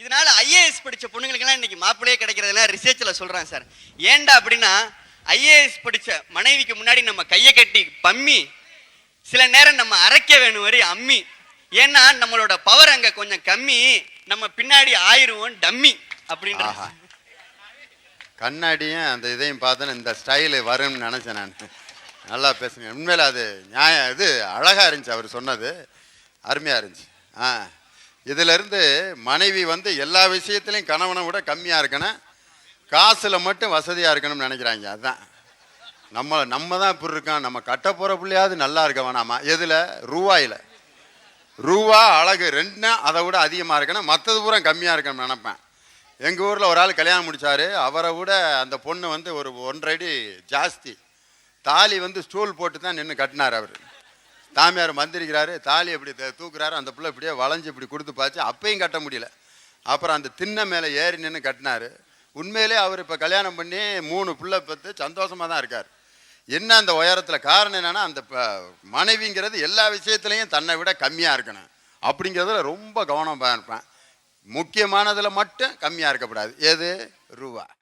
இதனால ஐஏஎஸ் படித்த பொண்ணுங்களுக்கெல்லாம் இன்னைக்கு மாப்பிள்ளையே கிடைக்கிறதுலாம் ரிசர்ச்சில் சொல்கிறாங்க சார். ஏண்டா அப்படின்னா ஐஏஎஸ் படித்த மனைவிக்கு முன்னாடி நம்ம கையை கட்டி பம்மி சில நேரம் நம்ம அரைக்க வேணும் வரி அம்மி. ஏன்னா நம்மளோட பவர் அங்கே கொஞ்சம் கம்மி நம்ம பின்னாடி ஆயிருவோம் டம்மி அப்படின்ற கண்ணாடியும் அந்த இதையும் பார்த்தேன்னு இந்த ஸ்டைலு வரும்னு நினச்சேன் நான். நல்லா பேசுங்க. உண்மையில் அது நியாயம். இது அழகாக இருந்துச்சு அவர் சொன்னது. அருமையாக இருந்துச்சு. ஆ. இதிலிருந்து மனைவி வந்து எல்லா விஷயத்துலையும் கணவனை விட கம்மியாக இருக்கணும். காசில் மட்டும் வசதியாக இருக்கணும்னு நினைக்கிறாங்க. அதுதான் நம்ம நம்ம தான் இப்படி இருக்கோம். நம்ம கட்ட போகிற பிள்ளையாவது நல்லா இருக்க வேணாமா? எதில்? ரூபாயில். ரூபா அழகு ரெண்டுனா அதை விட அதிகமாக இருக்கணும். மற்றது பூரா கம்மியாக இருக்கணும்னு நினப்பேன். எங்கள் ஊரில் ஒரு ஆள் கல்யாணம் முடிச்சாரு. அவரை விட அந்த பொண்ணு வந்து ஒரு ஒன்றரை அடி ஜாஸ்தி. தாலி வந்து ஸ்டூல் போட்டு தான் நின்று கட்டினார் அவர். தாமியார் மந்திரிக்கிறாரு தாலி இப்படி தூக்குறாரு அந்த பிள்ளை இப்படியே வளைஞ்சு இப்படி கொடுத்து பார்த்து அப்பையும் கட்ட முடியல. அப்புறம் அந்த திண்ணை மேலே ஏறி நின்று கட்டினாரு. உண்மையிலே அவர் இப்போ கல்யாணம் பண்ணி மூணு பிள்ளை பத்து சந்தோஷமாக தான் இருக்கார். என்ன அந்த உயரத்தில் காரணம் என்னென்னா அந்த ப- மனைவிங்கிறது எல்லா விஷயத்துலையும் தன்னை விட கம்மியாக இருக்கணும். அப்படிங்கிறதுல ரொம்ப கவனம் இருப்பேன். முக்கியமானதில் மட்டும் கம்மியாக இருக்கக்கூடாது எது? ரூபா.